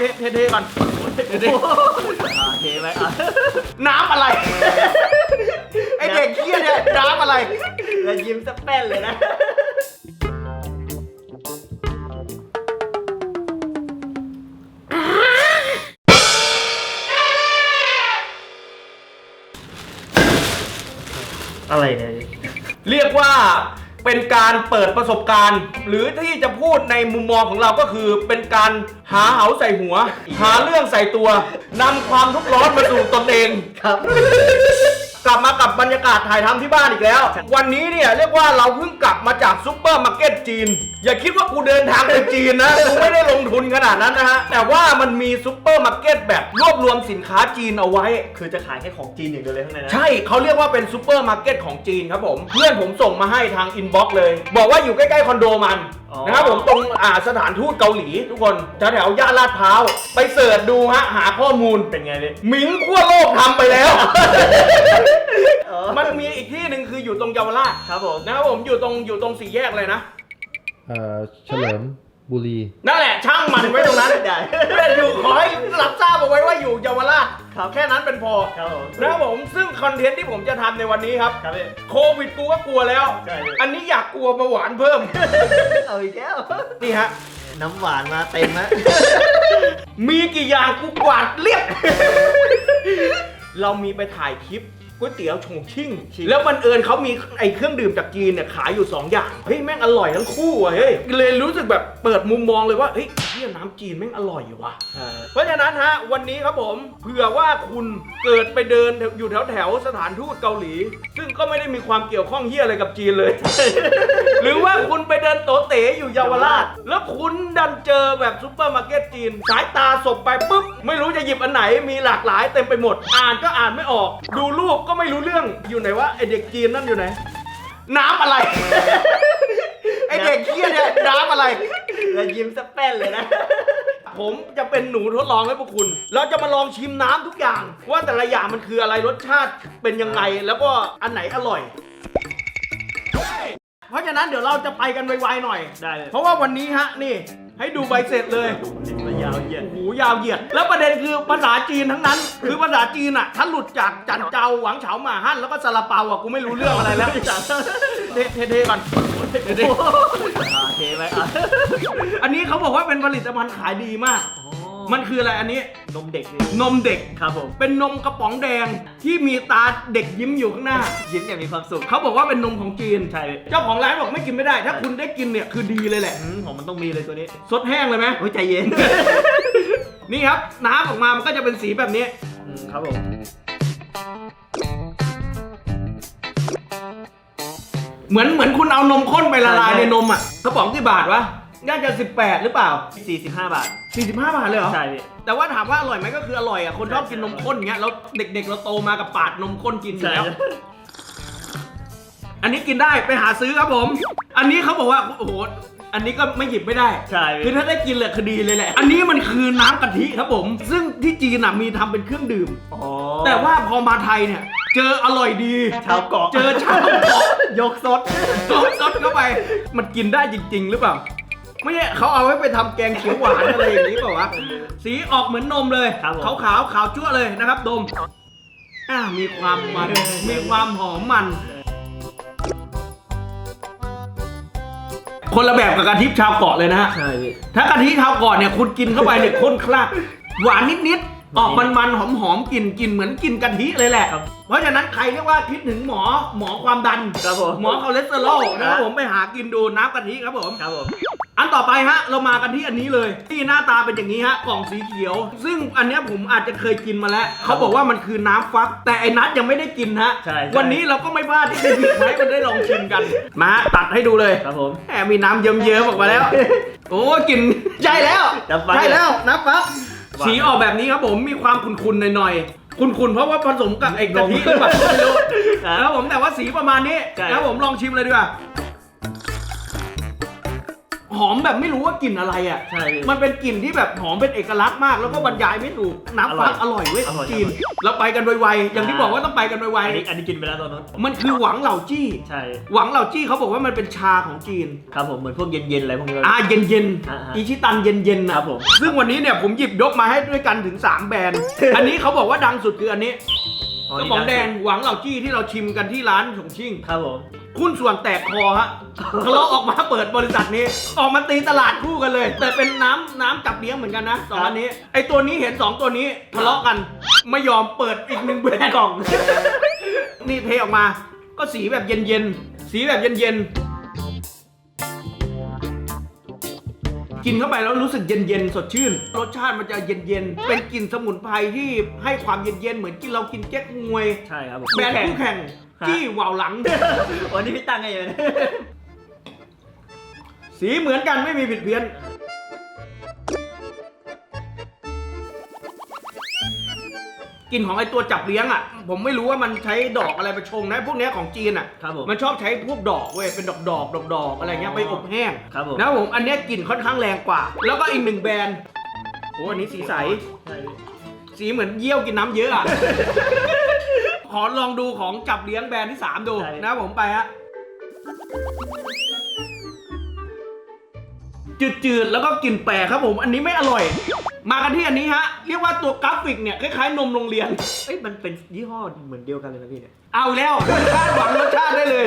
เทเทเทก่อนเทเทอ่าเทไหมอะน้ำอะไร ไอเด็กเคี้ยเนี่ยน้ำอะไร แล้วยิ้มสะแป้นเลยนะ อะไรเนี่ย เรียกว่า เป็นการเปิดประสบการณ์ หรือที่จะพูดในมุมมองของเราก็คือ เป็นการหาเหาใส่หัว หาเรื่องใส่ตัวนำความทุกข์ร้อนมาสู่ตนเอง ครับ กลับมากับบรรยากาศถ่ายทำที่บ้านอีกแล้ว วันนี้เนี่ยเรียกว่าเราเพิ่งกลับมาจากซุปเปอร์มาร์เก็ตจีน อย่าคิดว่ากูเดินทางไปจีนนะกูไม่ได้ลงทุนขนาดนั้นนะฮะ แต่ว่ามันมีซุปเปอร์มาร์เก็ตแบบรวบรวมสินค้าจีนเอาไว้ คือจะขายแค่ของจีนอย่างเดียวเลยข้างในนะใช่เขาเรียกว่าเป็นซูเปอร์มาร์เก็ตของจีนครับผม เพื่อนผมส่งมาให้ทางอินบ็อกซ์เลย บอกว่าอยู่ใกล้ๆคอนโดมันอ๋อนะครับผมตรงอ่าสถานทูตเกาหลีทุกคนแถวๆย่านลาดพร้าว ไปเสิร์ชดูฮะหาข้อมูลเป็นไงพี่หมิงขั้วโลกทำไปแล้วอ๋อมันมีอีกที่หนึ่งคืออยู่ตรงเยาวราชครับผมนะครับผมอยู่ตรงอยู่ตรงสี่แยกเลยนะ เอ่อเฉลิมบุรี นั่นแหละช่างมันไว้ตรงนั้น ได้แต่อยู่ขอให้รับทราบเอาไว้ว่าอยู่เยาวราช ครับแค่นั้นเป็นพอครับผม นะครับผมซึ่งคอนเทนต์ที่ผมจะทำในวันนี้ครับ ครับพี่ โควิดกูก็กลัวแล้ว ใช่เลยอันนี้อยากกลัวเบาหวานเพิ่ม เอาอีกแล้ว นี่ฮะ น้ำหวานมาเต็มฮะ มีกี่อย่างกูกวาดเรียบ เรามีไปถ่ายคลิป ก๋วยเตี๋ยวชงชิ่งชิ่งแล้วบันเอิญเขามีไอ้เครื่องดื่มจากจีนเนี่ยขายอยู่ 2 อย่าง เฮ้ย แม่งอร่อยทั้งคู่อะเฮ้ย เลยรู้สึกแบบเปิดมุมมองเลยว่า เฮ้ยเฮียน้ำจีนแม่งอร่อยอยู่ว่ะอ่าเพราะฉะนั้นฮะ วันนี้ครับผมเผื่อว่าคุณเกิดไปเดินอยู่แถวแถวๆสถานทูตเกาหลี ซึ่งก็ไม่ได้มีความเกี่ยวข้องเฮียอะไรกับจีนเลย หรือว่าคุณไปเดินโตเต๋อยู่เยาวราช แล้วคุณดันเจอแบบซุปเปอร์มาร์เก็ตจีน สายตาสบไปปุ๊บไม่รู้จะหยิบอันไหนมีหลากหลายเต็มไปหมด อ่านก็อ่านไม่ออก ดูรูปก็ไม่รู้เรื่องอยู่ไหนวะไอเด็กจีนนั่นอยู่ไหน น้ำอะไร ไอเด็กเฮียเนี่ยน้ำอะไร แล้วยิ้มสะแป้นเลยนะ ผมจะเป็นหนูทดลองให้พวกคุณ เราจะมาลองชิมน้ำทุกอย่าง ว่าแต่ละอย่างมันคืออะไรรสชาติเป็นยังไงแล้วก็อันไหนอร่อย เพราะฉะนั้นเดี๋ยวเราจะไปกันไวๆหน่อย ได้เลย เพราะว่าวันนี้ฮะนี่ ให้ดูใบเสร็จเลยมันยาวเหยียด โอ้โหยาวเหยียด แล้วประเด็นคือภาษาจีนทั้งนั้น คือภาษาจีนอะ ถ้าหลุดจากจันเจ้าหวังเฉาหมาฮั่นแล้วก็ซาลาเปาอะ กูไม่รู้เรื่องอะไรแล้ว เทเทเทก่อนเทเทอ่าเทไหมอะ อันนี้เขาบอกว่าเป็นผลิตภัณฑ์ขายดีมาก มันคืออะไรอันนี้ นมเด็กนี่นมเด็ก ครับผมเป็นนมกระป๋องแดงที่มีตาเด็กยิ้มอยู่ข้างหน้า ยิ้มอย่างมีความสุขเขาบอกว่าเป็นนมของจีน ใช่เลยเจ้าของร้านบอกไม่กินไม่ได้ ถ้าคุณได้กินเนี่ยคือดีเลยแหละ อืมของมันต้องมีเลยตัวนี้สดแห้งเลยไหมโอ้ยใจเย็น นี่ครับ น้ำออกมา มันก็จะเป็นสีแบบนี้ อืมครับผมเหมือนเหมือนคุณเอานมข้นไปละลายใช่ในนมอะกระป๋องกี่บาทวะ น่าจะ 18 หรือเปล่า 45 บาท 45 บาทเลยเหรอ ใช่พี่ แต่ว่าถามว่าอร่อยไหมก็คืออร่อยอะ คนชอบกินนมข้นอย่างเงี้ย แล้วเด็กๆ เราโตมากับปาดนมข้นกินอยู่แล้วอันนี้กินได้ไปหาซื้อครับผม อันนี้เขาบอกว่า โอ้โห อันนี้ก็ไม่หยิบไม่ได้ ใช่คือถ้าได้กินเลยคือดีเลยแหละ อันนี้มันคือน้ำกะทิครับผม ซึ่งที่จีนน่ะมีทำเป็นเครื่องดื่ม อ๋อแต่ว่าพอมาไทยเนี่ย เจออร่อยดี ชาวเกาะเจอชาวเกาะ ยกซด ซดซดเข้าไป มันกินได้จริง ๆ หรือเปล่า ไม่ใช่เขาเอาไว้ไปทำแกงเขียวหวานอะไรอย่างนี้เปล่าวะสีออกเหมือนนมเลย ครับผม ขาวขาวๆขาวจั่วเลยนะครับดมอ่ามีความมันมีความหอมมัน คนละแบบกับกะทิชาวเกาะเลยนะฮะ ใช่พี่ ถ้ากะทิชาวเกาะเนี่ยคุณกินเข้าไปเนี่ยข้นคลักหวานนิดๆ ออกมันๆหอมๆกลิ่นกลิ่นเหมือนกินกะทิเลยแหละ ครับเพราะฉะนั้นใครเรียกว่าคิดถึงหมอหมอความดันครับผม หมอคอเลสเตอรอลนะครับครับผมไปหากินดูน้ำกะทิครับผม ครับผม อันต่อไปฮะเรามากันที่อันนี้เลยที่หน้าตาเป็นอย่างนี้ฮะกล่องสีเขียว ซึ่งอันเนี้ยผมอาจจะเคยกินมาแล้ว เขาบอกว่ามันคือน้ำฟัก แต่ไอ้นัทยังไม่ได้กินฮะใช่ใช่ วันนี้เราก็ไม่พลาดที่จะหยิบมาให้มันได้ลองชิมกันมาตัดให้ดูเลยครับผม แหมมีน้ำเยิ้มๆออกมาแล้ว โอ้กลินใช่แล้วน้ำฟัก ใช่แล้วน้ำฟักหวาน สีออกแบบนี้ครับผมมีความขุ่นๆหน่อยๆขุ่นๆเพราะว่าผสมกับไอ้กะทิหรือเปล่าไม่รู้ครับแล้วผมแต่ว่าสีประมาณนี้ใช่แล้วผมลองชิมเลยดีกว่า หอมแบบไม่รู้ว่ากลิ่นอะไรอะ ใช่พี่มันเป็นกลิ่นที่แบบหอมเป็นเอกลักษณ์มาก แล้วก็บรรยายไม่ถูกน้ำฟักออร่ร่ออยยเว้ยอร่อยจีนอร่อย เราไปกันไวๆอย่างที่บอกว่าต้องไปกันไวอันนี้อันนี้กินไปแล้วตอนนั้นๆมันคือหวังเหล่าจี้ ใช่หวังเหล่าจี้เขาบอกว่ามันเป็นชาของจีน ครับผมเหมือนพวกเย็นๆอะไรพวกนี้ อ่าเย็นเย็นๆอ่าฮะอิชิตันเย็นเย็นๆนะครับผม ซึ่งวันนี้เนี่ยผมหยิบยกมาให้ด้วยกันถึง 3 แบรนด์ อันนี้เขาบอกว่าดังสุดคืออันนี้กระป๋องแดงหวังเหล่าจี้ที่เราชิมกันที่ร้านฉงชิ่ง ครับผม หุ้นส่วนแตกคอฮะทะเลาะออกมาเปิดบริษัทนี้ ออกมาตีตลาดคู่กันเลย แต่เป็นน้ำน้ำกับเลี้ยงเหมือนกันนะสองอันนี้ ไอตัวนี้เห็นสองตัวนี้ทะเลาะกัน ไม่ยอมเปิดอีกหนึ่งแบรนด์กล่อง นี่เทออกมา ก็สีแบบเย็นๆ สีแบบเย็นๆ กินเข้าไปแล้วรู้สึกเย็นๆสดชื่น รสชาติมันจะเย็นๆ เป็นกลิ่นสมุนไพรที่ให้ความเย็นๆ เหมือนกินเรากินแก๊กงวยใช่ครับผมแบรนด์คู่แข่งฮะจี้ว่าวหลัง วันนี้พี่ตั้งไงอยู่เนี่ย สีเหมือนกันไม่มีผิดเพี้ยน กลิ่นของไอตัวจับเลี้ยงอะ ผมไม่รู้ว่ามันใช้ดอกอะไรไปชงนะ พวกเนี้ยของจีนอะครับผมมันชอบใช้พวกดอกเว้ยเป็นดอกดอกดอกดอกๆอะไรเงี้ยไปอบแห้งครับผม นะผมอันเนี้ยกลิ่นค่อนข้างแรงกว่า แล้วก็อีกหนึ่งแบรนด์โอ้อันนี้สีใส ใช่พี่สีเหมือนเยี่ยวกินน้ำเยอะอะขอลองดูของจับเลี้ยงแบรนด์ที่ 3 ดูนะผมไปฮะ จืดๆ แล้วก็กลิ่นแปลกครับผม อันนี้ไม่อร่อย มากันที่อันนี้ฮะ เรียกว่าตัวกราฟิกเนี่ยคล้ายๆ นมโรงเรียน เอ้ยมันเป็นยี่ห้อเหมือนเดียวกันเลยนะพี่เนี่ย เอาแล้วคาดหวังรสชาติได้เลย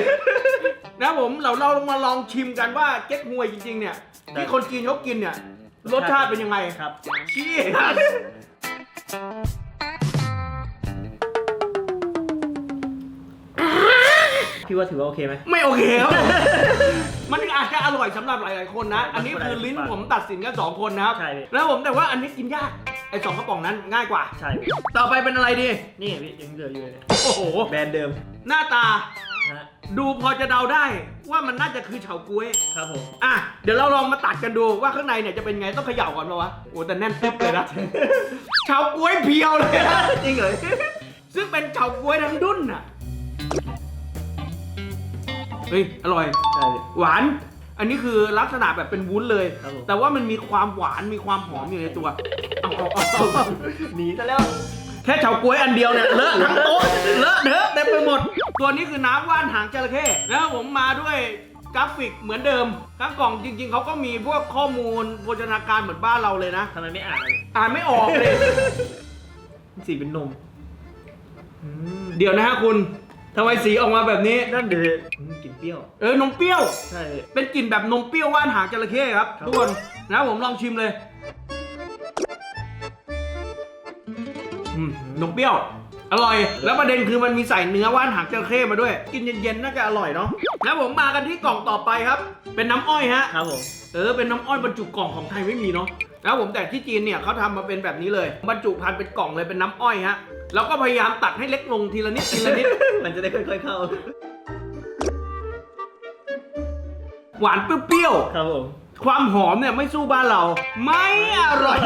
นะผมเราเรามาลองชิมกันว่าเก๊กฮวยจริงๆ เนี่ยที่คนจีนเขากินเนี่ยรสชาติเป็นยังไงครับเชี่ พี่ว่าถือว่าโอเคไหม ไม่โอเคครับผม มันอาจจะอร่อยสำหรับหลาย ๆ คนนะ อันนี้คือลิ้นผมตัดสินกันสองคนนะครับ ใช่พี่ แล้วผมแต่ว่าอันนี้กินยาก ไอ้สองกระป๋องนั้นง่ายกว่า ใช่พี่ต่อไปเป็นอะไรดี นี่พี่ยังเหลืออยู่เลยเนี่ยโอ้โห แบรนด์เดิมหน้าตาฮะดูพอจะเดาได้ว่ามันน่าจะคือเฉาก๊วย ครับผม อะ เดี๋ยวเราลองมาตัดกันดูว่าข้างในเนี่ยจะเป็นไงต้องเขย่าก่อนปะวะ โอ้แต่แน่นตึ๊บเลยนะ เฉาก๊วยเพียวเลยนะ จริงเหรอ ซึ่งเป็นเฉาก๊วยทั้งดุ้นอะเฮ้ยอร่อย ใช่พี่หวาน อันนี้คือลักษณะแบบเป็นวุ้นเลย ครับผม แต่ว่ามันมีความหวานมีความหอมอยู่ในตัวเอาเอาเอาเอาเอาหนีซะแล้ว แค่เฉาก๊วยอันเดียวเนี่ยเลอะทั้งโต๊ะเลอะเทอะเต็มไปหมด ตัวนี้คือน้ำว่านหางจระเข้แล้วผมมาด้วยกราฟิกเหมือนเดิมข้างกล่องจริง ๆเขาก็มีพวกข้อมูลโภชนาการเหมือนบ้านเราเลยนะ ทำไมไม่อ่านเลยอ่านไม่ออกเลย สีเป็นนม อืมเดี๋ยวนะฮะคุณ ทำไมสีออกมาแบบนี้ นั่นเดืออืมกลิ่นเปรี้ยว เออนมเปรี้ยว ใช่ เป็นกลิ่นแบบนมเปรี้ยวว่านหางจระเข้ครับครับ ทุกคนนะผมลองชิมเลยอืมนมเปรี้ยว อร่อย แล้วประเด็นคือมันมีใส่เนื้อว่านหางจระเข้มาด้วย กินเย็นๆน่าจะอร่อยเนาะแล้วผมมากันที่กล่องต่อไปครับ เป็นน้ำอ้อยฮะ ครับผมเออเป็นน้ำอ้อยบรรจุกล่องของไทยไม่มีเนาะแล้วผมแต่ที่จีนเนี่ยเขาทำมาเป็นแบบนี้เลย บรรจุภัณฑ์เป็นกล่องเลยเป็นน้ำอ้อยฮะ แล้วก็พยายามตัดให้เล็กลงทีละนิดทีละนิด มันจะได้ค่อยๆเข้า หวานเปรี้ยวๆครับผมความหอมเนี่ยไม่สู้บ้านเรา ไม่อร่อย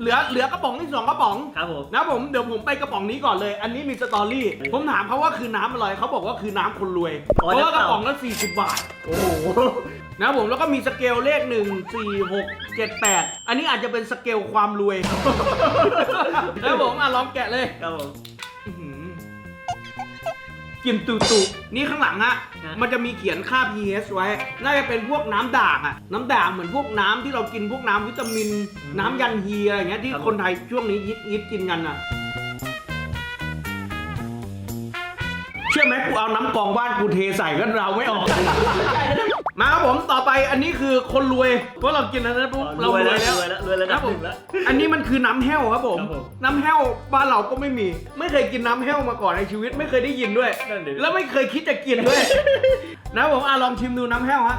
เหลือเหลือกระป๋องที่สองกระป๋อง ครับผม นะผมเดี๋ยวผมไปกระป๋องนี้ก่อนเลย อันนี้มีสตอรี่ ผมถามเขาว่าคือน้ำอะไรเขาบอกว่าคือน้ำคนรวย เพอ๋อราะว่ากน้ำเปล่าระป๋องละ40 บาท โอ้โห นะผมแล้วก็มีสเกลเลข 1 4 6 7 8 อันนี้อาจจะเป็นสเกลความรวยแล้วผมอะลองแกะเลยครับผมอื้อหือกินตุตุนี่ข้างหลังฮะฮะ มันจะมีเขียนค่า pH ไว้ น่าจะเป็นพวกน้ำด่างอะน้ำด่างเหมือนพวกน้ำที่เรากินพวกน้ำวิตามิน น้ำยันฮีอะไรอย่างเงี้ยที่คนไทยช่วงนี้ยิดยิดกินกันอะ ชื่อไหมกูเอาน้ำกรองบ้านกูเทใส่ก็เราไม่ออก มาครับผมต่อไปอันนี้คือคนรวยเพราะเรากินอันนั้นปุ๊บเรารวยแล้วรวยแล้วรวยแล้วครับผมหนึ่งแล้วอันนี้มันคือน้ำแห้วครับผมครับผม น้ำแห้วบ้านเราก็ไม่มี ไม่เคยกินน้ำแห้วมาก่อนในชีวิตไม่เคยได้ยินด้วยนั่นดิแล้วไม่เคยคิดจะกินด้วย นะผมอะลองชิมดูน้ำแห้วฮะ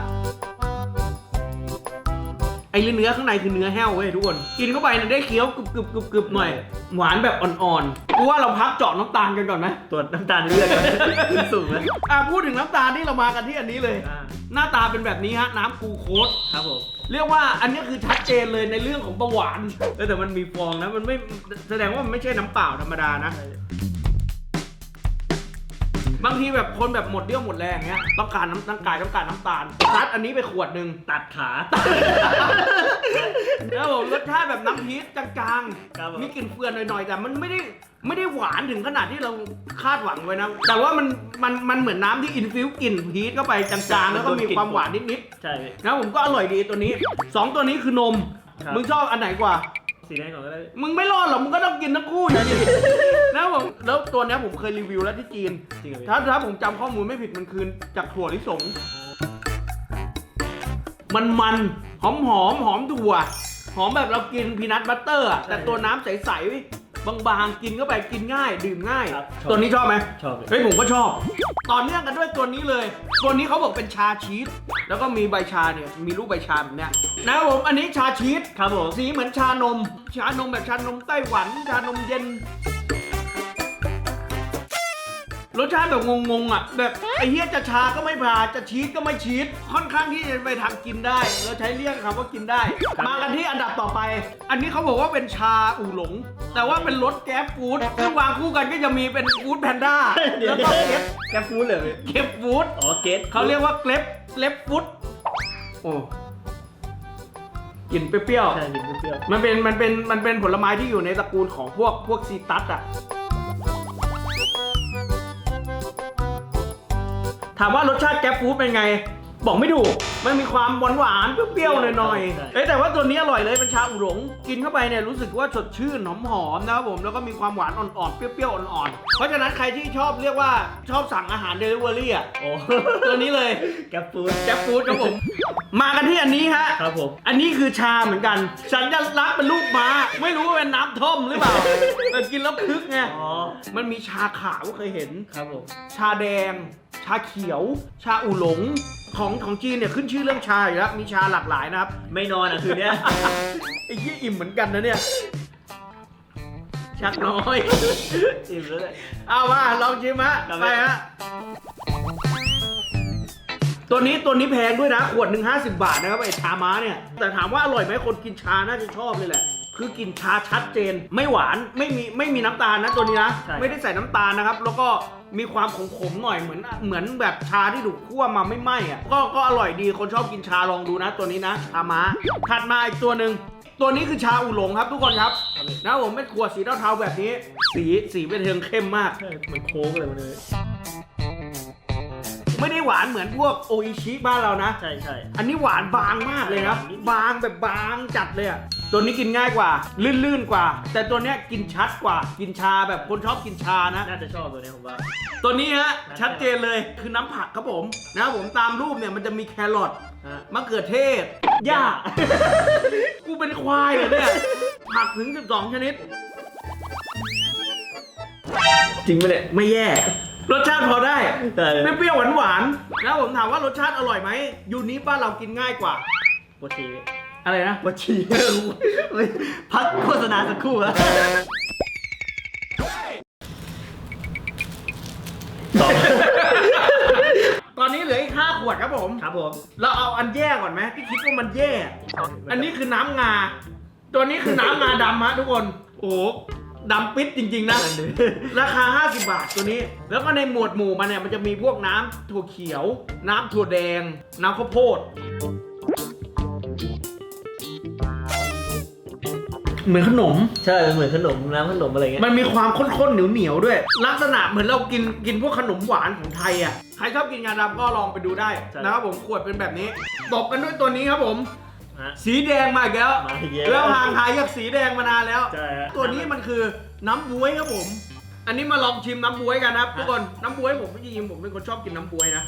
ไอ้เนื้อข้างในคือเนื้อแห้วเว้ยทุกคน กินเข้าไปเนี่ยได้เคี้ยวกรึบกรึบกรึบกรึบหน่อย หวานแบบอ่อนๆกูว่าเราพักเจาะน้ำตาลกันก่อนไหมตรวจน้ำตาลเลือดก่อนขึ้นสูงแล้วอะพูดถึงน้ำตาลที่เรามากันที่อันนี้เลยอ่าหน้าตาเป็นแบบนี้ฮะ น้ำกลูโคสครับผมเรียกว่าอันนี้คือชัดเจนเลยในเรื่องของเบาหวานเออแต่มันมีฟองนะมันไม่แสดงว่ามันไม่ใช่น้ำเปล่าธรรมดานะ บบางทีแบบคนแบบหมดเรี่ยวหมดแรงเงี้ยต้องการน้ำต้องการต้องการน้ำตาลซัดอันนี้ไปขวดหนึ่งตัดขาแล้วผมรสชาติแบบน้ำพีชจางครับผม ๆมีกลิ่นเฟื่อนหน่อยๆ แต่มันไม่ได้ไม่ได้หวานถึงขนาดที่เราคาดหวังไว้นะ แต่ว่ามันมันมันเหมือนน้ำที่อินฟิวกลิ่นพีชเข้าไปจางๆ แล้วก็มีความหวานนิดใช่พี่ ๆนะผมก็อร่อยดีตัวนี้สองตัวนี้คือนม ครับ มึงชอบอันไหนกว่า สีแดงก่อนก็ได้ มึงไม่รอดหรอกมึงก็ต้องกินทั้งคู่อยู่ดีแล้วผมแล้วตัวเนี้ยผมเคยรีวิวแล้วที่จีน จริงเหรอพี่ ถ้าถ้าผมจำข้อมูลไม่ผิดมันคือจากถั่วลิสง มันมันหอมหอมหอมถั่ว หอมแบบเรากินพีนัทบัตเตอร์อะแต่ตัวน้ำใสๆ บางๆ กินเข้าไปกินง่าย ดื่มง่าย ครับชอบ ตัวนี้ชอบไหมชอบเลย เฮ้ยผมก็ชอบ ต่อเนื่องกันด้วยตัวนี้เลย ตัวนี้เขาบอกเป็นชาชีสแล้วก็มีใบชาเนี่ยมีรูปใบชาแบบเนี้ยนะครับผมอันนี้ชาชีสครับผม สีเหมือนชานม ชานมแบบชานมไต้หวัน ชานมเย็น รสชาติแบบงงๆอะ แบบไอ้เฮียจะชาก็ไม่พาจะชีสก็ไม่ชีสค่อนข้างที่จะไปทางกินได้ เราใช้เรียกคำว่ากินได้ มากันที่อันดับต่อไป อันนี้เขาบอกว่าเป็นชาอู่หลง แต่ว่าเป็นรสแก๊ปฟู้ดซึ่งวางคู่กันก็จะมีเป็นฟู้ดแพนด้าแล้วก็เกฟแกฟูดเลยพี่เกฟฟู้ดอ๋อเกตเขาเรียกว่าเกล็บเกล็บฟู้ดโอ้กลิ่นเปรี้ยวๆใช่กินเปรี้ยวมันเป็นมันเป็นมันเป็นผลไม้ที่อยู่ในตระกูลของพวกพวกซีตัสอะ ถามว่ารสชาติแก๊ปฟู้ดเป็นไง บอกไม่ถูกมันมีความหวานหวานๆเปรี้ยวๆหน่อยๆเอ้ยแต่ว่าตัวนี้อร่อยเลยเป็นชาอูหลง กินเข้าไปเนี่ยรู้สึกว่าสดชื่นหอมหอมๆนะครับผมแล้วก็มีความหวานอ่อนๆเปรี้ยวๆอ่อนๆเพราะฉะนั้นใครที่ชอบเรียกว่าชอบสั่งอาหารเดลิเวอรี่อะๆโอ้ ตัวนี้เลยแกฟูดแก๊ปฟู้ดครับผมมากันที่อันนี้ฮะ ครับผม อันนี้คือชาเหมือนกัน สัญลักษณ์เป็นรูปม้า ไม่รู้ว่าเป็นน้ำท่อมหรือเปล่า แต่กินแล้วคึกไง อ๋อ มันมีชาขาวเคยเห็น ครับผม ชาแดง ชาเขียว ชาอูหลง ของของจีนเนี่ยขึ้นชื่อเรื่องชาอยู่แล้ว มีชาหลากหลายนะครับ ไม่นอนอะคืนเนี้ยไอ้ยี่อิ่มเหมือนกันนะเนี่ย ชักน้อย อิ่มแล้วเลยเอามาลองชิมฮะครับไปฮะ ตัวนี้ตัวนี้แพงด้วยนะ ขวดหนึ่งห้าสิบาทนะครับไอ้ชาม้าเนี่ย แต่ถามว่าอร่อยไหมคนกินชาน่าจะชอบเลยแหละ คือกินชาชัดเจน ไม่หวานไม่มีไม่มีน้ำตาลนะตัวนี้นะ ใช่ ไม่ได้ใส่น้ำตาลนะครับ แล้วก็มีความขมๆหน่อยเหมือนเหมือนแบบชาที่ถูกคั่วมาไม่ไหม้อะก็ก็อร่อยดีคนชอบกินชาลองดูนะ ตัวนี้นะชาม้าถัดมาอีกตัวหนึ่งตัวนี้คือชาอูหลงครับ ทุกคนครับนะผมเป็นขวดสีเทาๆแบบนี้ สีสีเป็นเทิงเข้มมาก ใช่เหมือนโค้งเลยมันเลยไม่ได้หวานเหมือนพวกโออิชิบ้านเรานะ ใช่ใช่ อันนี้หวานบางมากเลยนะนิดบางแบบบางจัดเลยอะ ตัวนี้กินง่ายกว่า ลื่นๆกว่า แต่ตัวเนี้ยกินชัดกว่า กินชาแบบคนชอบกินชานะ น่าจะชอบตัวเนี้ยผมว่า ตัวนี้ฮะชัดเจนเลยคือน้ำผักครับผมนะครับผมตามรูปเนี่ยมันจะมีแครอทฮะมะเขือเทศหญ้า กูเป็นควายเหรอเนี่ย ผักถึง 12 ชนิด จริงไหมเนี่ย ไม่แย่ รสชาติพอได้ใช่เปรี้ยวๆหวานๆแล้วผมถามว่ารสชาติอร่อยไหมยูนี้บ้านเรากินง่ายกว่าปวดฉี่ อะไรนะปวดฉี่พักโฆษณาสักครู่แล้วต่อตอนนี้เหลืออีก5ขวดครับผม ครับผม เราเอาอันแย่ก่อนไหมที่คิดว่ามันแย่ อันนี้คือน้ำงา ตัวนี้คือน้ำงาดำฮะทุกคน โอ้โหดำปิดจริงๆนะ ราคา 50 บาทตัวนี้ แล้วก็ในหมวดหมู่มันเนี่ยมันจะมีพวกน้ำถั่วเขียว น้ำถั่วแดง น้ำข้าวโพด เหมือนขนม ใช่เหมือนขนมน้ำขนมอะไรเงี้ยมันมีความข้นๆเหนียวๆด้วย ลักษณะเหมือนเรากินกินพวกขนมหวานของไทยอะใครชอบกินงาดำก็ลองไปดูได้นะครับผมขวดเป็นแบบนี้ตบกันด้วยตัวนี้ครับผม ฮะ สีแดงมาอีกแล้วมาอีกแล้ว แล้วห่างหายจากสีแดงมานานแล้ว ใช่ฮะ ตัวนี้มันคือน้ำบวยครับผม อันนี้มาลองชิมน้ำบวยกันนะครับทุกคนน้ำบวยผมจริงๆผมเป็นคนชอบกินน้ำบวยนะ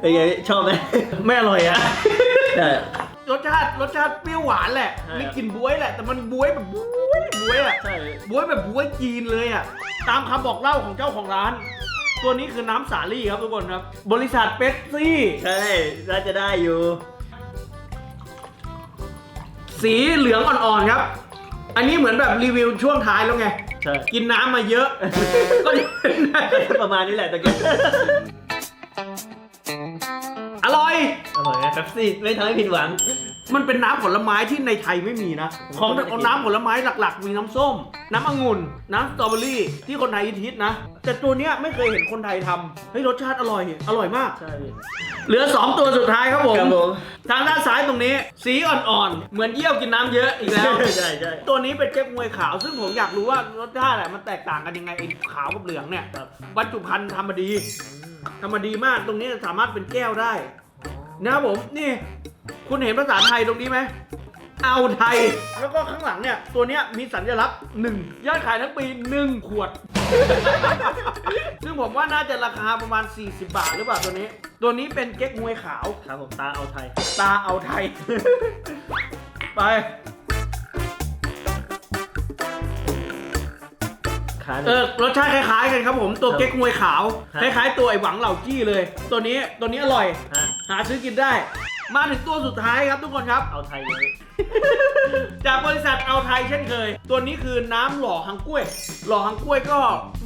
เป็นไงชอบไหม ไม่อร่อยอะใช่ รสชาติรสชาติเปรี้ยวหวานแหละใช่มีกลิ่นบวยแหละ แต่มันบวยแบบบวยบวยอะใช่บวยแบบบวยจีนเลยอะตามคำบอกเล่าของเจ้าของร้าน ตัวนี้คือน้ำสาลี่ครับทุกคนครับ บริษัทเป๊ปซี่ ใช่น่าจะได้อยู่ สีเหลืองอ่อนๆครับ อันนี้เหมือนแบบรีวิวช่วงท้ายแล้วไง ใช่ กินน้ำมาเยอะ ก็จะเป็นประมาณนี้แหละตะเกียบอร่อย อร่อยนะเป๊ปซี่ไม่ทำให้ผิดหวัง มันเป็นน้ำผลไม้ที่ในไทยไม่มีนะ ของน้ำผลไม้หลักๆ มีน้ำส้ม น้ำองุ่น น้ำสตรอเบอรี่ที่คนไทยฮิตๆนะ แต่ตัวเนี้ยไม่เคยเห็นคนไทยทำเฮ้ยรสชาติอร่อย อร่อยมาก ใช่พี่เหลือ 2 ตัวสุดท้ายครับผม ครับผม ทางด้านซ้ายตรงนี้ สีอ่อนๆ เหมือนเยี่ยวกินน้ำเยอะอีกแล้ว ใช่ใช่ ตัวนี้เป็นเจ๊กมวยขาวซึ่งผมอยากรู้ว่ารสชาติอะมันแตกต่างกันยังไงไอ้ขาวกับเหลืองเนี่ยครับ บรรจุภัณฑ์ทำมาดีทำมาดีมากตรงนี้สามารถเป็นแก้วได้ นะครับผมนี่ คุณเห็นภาษาไทยตรงนี้ไหมเอาไทย แล้วก็ข้างหลังเนี่ย ตัวเนี้ยมีสัญลักษณ์หนึ่งยอดขายทั้งปีหนึ่งขวด ซึ่งผมว่าน่าจะราคาประมาณ 40 บาทหรือเปล่าตัวนี้ ตัวนี้เป็นเก๊กมวยขาวครับผมตาเอาไทย ตาเอาไทย ไปขาเออรสชาติคล้ายๆกันครับผมตัวเก๊กมวยขาวครัคบล้ายๆ ตัวไอหวังเหล่าจี้เลย ตัวนี้ตัวนี้อร่อย ฮะ หาซื้อกินได้ มาถึงตัวสุดท้ายครับทุกคนครับ เอาไทยเลย จากบริษัทเอาไทยเช่นเคย ตัวนี้คือน้ำหล่อฮังกล้วย หล่อฮังกล้วยก็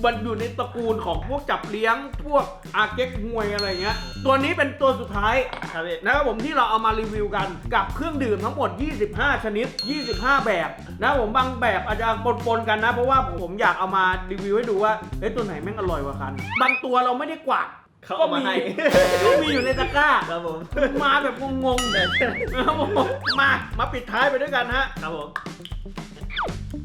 มันอยู่ในตระกูลของพวกจับเลี้ยง พวกอาเก๊กฮวยอะไรเงี้ย ตัวนี้เป็นตัวสุดท้ายครับพี่นะครับผมที่เราเอามารีวิวกันกับเครื่องดื่มทั้งหมด 25 ชนิด 25 แบบนะครับผมบางแบบอาจจะปนๆกันนะ เพราะว่าผมอยากเอามารีวิวให้ดูว่าเฮ้ยตัวไหนแม่งอร่อยกว่ากัน บางตัวเราไม่ได้กวาด เขาก็เอามามีให้ก็มีอยู่ในตะกร้า ครับผม มาแบบงงๆนะครับผมมา มาปิดท้ายไปด้วยกันฮะ ครับผม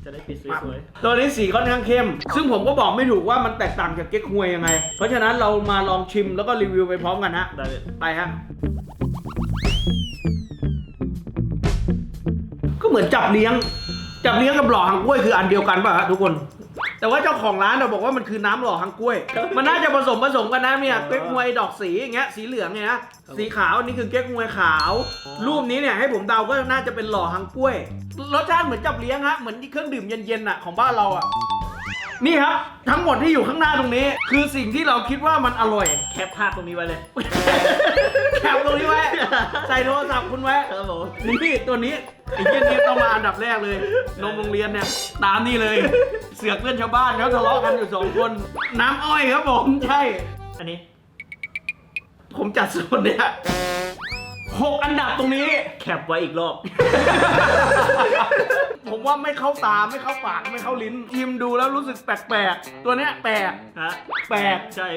จะได้ปิดสวยตัวนี้สีค่อนข้างเข้ม ซึ่งผมก็บอกไม่ถูกว่ามันแตกต่างจากเก๊กฮวยยังไง เพราะฉะนั้นเรามาลองชิมแล้วก็รีวิวไปพร้อมกันฮะๆได้พี่ไปฮะ ก็เหมือนจับเลี้ยง จับเลี้ยงกับหล่อหางกล้วยคืออันเดียวกันป่ะฮะทุกคน แต่ว่าเจ้าของร้านเราบอกว่ามันคือน้ำหล่อหางกล้วย มันน่าจะผสมผสมกันนะเนี่ยเก๊กฮวยดอกสีอย่างเงี้ยสีเหลืองเนี่ยนะสีขาวอันนี้คือเก๊กฮวยขาว รูปนี้เนี่ยให้ผมเดาก็น่าจะเป็นหล่อหางกล้วยรสชาติเหมือนจับเลี้ยงฮะเหมือนเครื่องดื่มเย็นๆอะของบ้านเราอะนี่ครับทั้งหมดที่อยู่ข้างหน้าตรงนี้ คือสิ่งที่เราคิดว่ามันอร่อย แคปภาพตรงนี้ไว้เลย แคปตรงนี้ไว้ ใส่โทรศัพท์คุณไว้ครับผมนี่ตัวนี้ไอ้เหี้ยนี่ต้องมาอันดับแรกเลย นมโรงเรียนเนี่ย ตามนี่เลย เสือกเพื่อนชาวบ้านเขาทะเลาะกันอยู่สองคน น้ำอ้อยครับผม ใช่ อันนี้ ผมจัดส่วนเนี่ย หกอันดับตรงนี้ แคปไว้อีกรอบ ผมว่าไม่เข้าตาไม่เข้าปากไม่เข้าลิ้นชิมดูแล้วรู้สึกแปลกๆ ตัวเนี้ยแปลก ฮะแปลก ใช่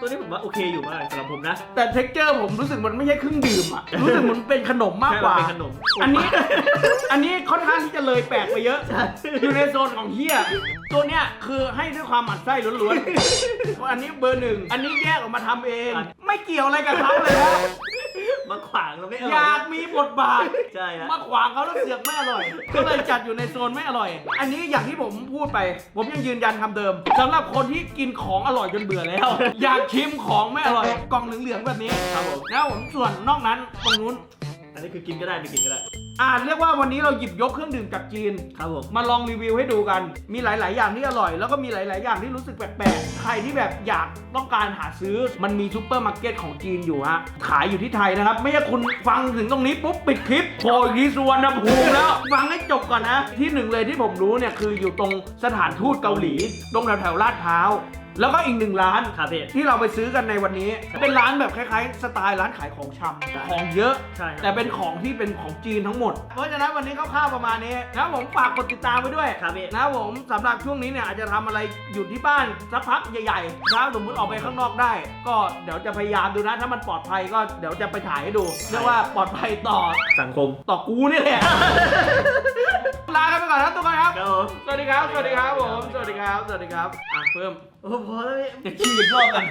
ตัวนี้ผมว่าโอเคอยู่มากสำหรับผมนะ แต่เท็กเจอร์ผมรู้สึกมันไม่ใช่เครื่องดื่มอะรู้สึกเหมันเป็นขนมมากกว่า ใช่มันเป็นขนม อันนี้ อันนี้ค่อนข้างที่จะเลยแปลกไปเยอะ อยู่ในโซนของเฮียตัวเนี้ยคือให้ด้วยความหมั่นไส้ล้วนๆเพราะอันนี้เบอร์หนึ่ง อันนี้แยกออกมาทำเอง ไม่เกี่ยวอะไรกับเขาเลยนะ มาขวางเราไม่ออร่อยากมีบทบาท ใช่ฮะ มาขวางเขาแล้วเสือกไม่อร่อย ก็เลยจัดอยู่ในโซนไม่อร่อย อันนี้อย่างที่ผมพูดไป ผมยังยืนยันคำเดิมสำหรับคนที่กินของอร่อยจนเบื่อแล้ว อยากชิมของไม่อร่อย กล่องเหลืองๆแบบนี้ครับผมนะผมส่วนนอกนั้นตรงนู้น อันนี้คือกินก็ได้ไม่กินก็ได้ อ่าเรียกว่าวันนี้เราหยิบยกเครื่องดื่มจากจีน ครับผม มาลองรีวิวให้ดูกัน มีหลาย ๆ อย่างที่อร่อย แล้วก็มีหลาย ๆ อย่างที่รู้สึกแปลก ๆ ใครที่แบบอยากต้องการหาซื้อ มันมีซูเปอร์มาร์เก็ตของจีนอยู่ฮะ ขายอยู่ที่ไทยนะครับ ไม่ใช่คุณฟังถึงตรงนี้ปุ๊บปิดคลิปโผล่อีกทีสุวรรณภูมิแล้ว ฟังให้จบก่อนนะ ที่หนึ่งเลยที่ผมรู้เนี่ยคืออยู่ตรงสถานทูตเกาหลี ตรงแถวๆลาดพร้าว แล้วก็อีกหนึ่งร้านครับพี่ ที่เราไปซื้อกันในวันนี้ เป็นร้านแบบคล้ายๆ สไตล์ร้านขายของชำของเยอะ ใช่ครับ แต่เป็นของที่เป็นของจีนทั้งหมด เพราะฉะนั้นวันนี้คร่าวๆประมาณนี้นะครับผมฝากกดติดตามไว้ด้วย ครับพี่ นะครับผมสำหรับช่วงนี้เนี่ยอาจจะทำอะไรอยู่ที่บ้านสักพักใหญ่ๆถ้าสมมติออกไปข้างนอกได้ ก็เดี๋ยวจะพยายามดูนะ ถ้ามันปลอดภัยก็เดี๋ยวจะไปถ่ายให้ดู เรียกว่าปลอดภัยต่อสังคม ต่อกูนี่แหละ ลากันไปก่อนครับทุกคนครับ ครับผมสวัสดีครับ สวัสดีครับผม สวัสดีครับ สวัสดีครับ อะเพิ่ม โอ้พอแล้วพี่ จะขี้อีกรอบกัน